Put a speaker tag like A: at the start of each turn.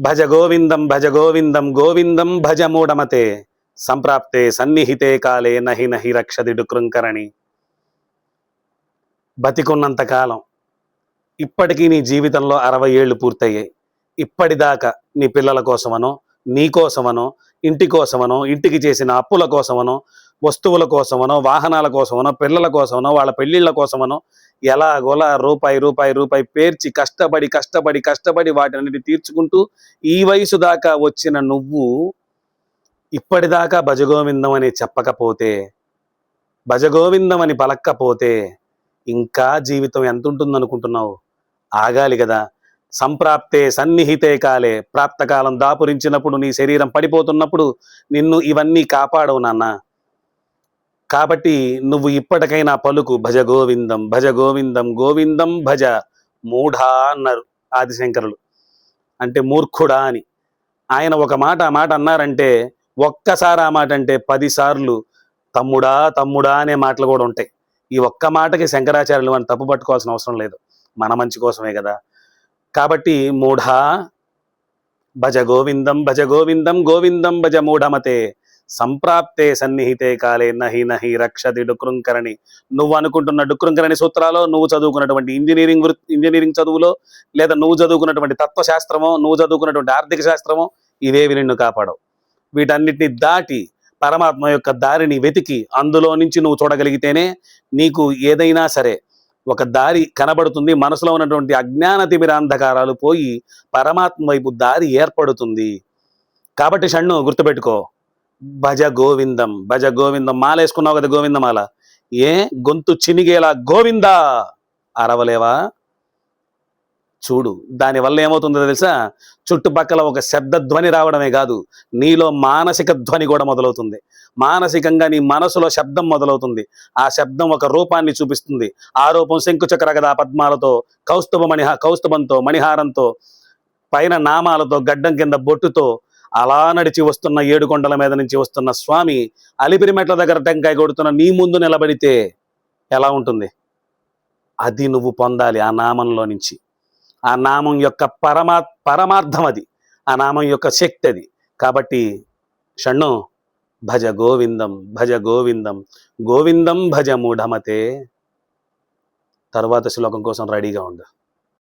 A: భజ గోవిందం భజ గోవిందం గోవిందం భజ మూఢమతే. సంప్రాప్తే సన్నిహితే కాలే నహి నహి రక్షదిడు కృంకరణి. బతికున్నంత కాలం. ఇప్పటికీ నీ జీవితంలో అరవై ఏళ్ళు పూర్తయ్యాయి. ఇప్పటిదాకా నీ పిల్లల కోసమనో నీ కోసమనో ఇంటి కోసమనో ఇంటికి చేసిన అప్పుల కోసమనో వస్తువుల కోసమనో వాహనాల కోసమనో పిల్లల కోసమనో వాళ్ళ పెళ్ళిళ్ళ కోసమనో ఎలాగోలా రూపాయి రూపాయి రూపాయి పేర్చి కష్టపడి కష్టపడి కష్టపడి వాటిని తీర్చుకుంటూ ఈ వయసు దాకా వచ్చిన నువ్వు ఇప్పటిదాకా భజగోవిందం అని చెప్పకపోతే భజగోవిందం అని పలక్కపోతే ఇంకా జీవితం ఎంత ఉంటుందనుకుంటున్నావు ఆగాలి కదా సంప్రాప్తే సన్నిహితే కాలే. ప్రాప్తకాలం దాపురించినప్పుడు నీ శరీరం పడిపోతున్నప్పుడు నిన్ను ఇవన్నీ కాపాడవు నాన్న. కాబట్టి నువ్వు ఇప్పటికైనా పలుకు భజ గోవిందం భజ గోవిందం గోవిందం భజ మూఢా అన్నారు ఆదిశంకరులు. అంటే మూర్ఖుడా అని. ఆయన ఒక మాట ఆ మాట అన్నారంటే ఒక్కసారి ఆ మాట అంటే పదిసార్లు తమ్ముడా తమ్ముడా అనే మాటలు కూడా ఉంటాయి. ఈ ఒక్క మాటకి శంకరాచార్యులు అని తప్పు పట్టుకోవాల్సిన అవసరం లేదు. మన మంచి కోసమే కదా. కాబట్టి మూఢా భజ గోవిందం భజ గోవిందం గోవిందం భజ మూఢమతే సంప్రాప్తే సన్నిహితే కాలే నహి నహి రక్షతి డుకృంకరణి. నువ్వు అనుకుంటున్న డుకృంకరణి సూత్రాలో నువ్వు చదువుకున్నటువంటి ఇంజనీరింగ్ ఇంజనీరింగ్ చదువులో లేదా నువ్వు చదువుకున్నటువంటి తత్వశాస్త్రమో నువ్వు చదువుకున్నటువంటి ఆర్థిక శాస్త్రమో ఇవేవి నిన్ను కాపాడవు. వీటన్నిటిని దాటి పరమాత్మ యొక్క దారిని వెతికి అందులో నుంచి నువ్వు చూడగలిగితేనే నీకు ఏదైనా సరే ఒక దారి కనబడుతుంది. మనసులో ఉన్నటువంటి అజ్ఞాన తిమిరాంధకారాలు పోయి పరమాత్మ వైపు దారి ఏర్పడుతుంది. కాబట్టి షణ్ణు గుర్తుపెట్టుకో. భజ గోవిందం భజ గోవిందం. మాల వేసుకున్నావు కదా గోవిందమాల ఏ? గొంతు చినిగేలా గోవిందా! అరవలేవా? చూడు దానివల్ల ఏమవుతుందో తెలుసా? చుట్టుపక్కల ఒక శబ్ద ధ్వని రావడమే కాదు నీలో మానసిక ధ్వని కూడా మొదలవుతుంది. మానసికంగా నీ మనసులో శబ్దం మొదలవుతుంది. ఆ శబ్దం ఒక రూపాన్ని చూపిస్తుంది. ఆ రూపం శంకుచక్ర కదా పద్మాలతో కౌస్తుభ మణిహ కౌస్తుభంతో మణిహారంతో పైన నామాలతో గడ్డం కింద బొట్టుతో అలా నడిచి వస్తున్న ఏడుకొండల మీద నుంచి వస్తున్న స్వామి అలిపిరిమెట్ల దగ్గర టెంకాయ కొడుతున్న నీ ముందు నిలబడితే ఎలా ఉంటుంది? అది నువ్వు పొందాలి ఆ నామంలో నుంచి. ఆ నామం యొక్క పరమా పరమార్థం అది. ఆ నామం యొక్క శక్తి అది. కాబట్టి షణ్ణు భజ గోవిందం భజ గోవిందం గోవిందం భజ మూఢమతే. తర్వాత శ్లోకం కోసం రెడీగా ఉండు.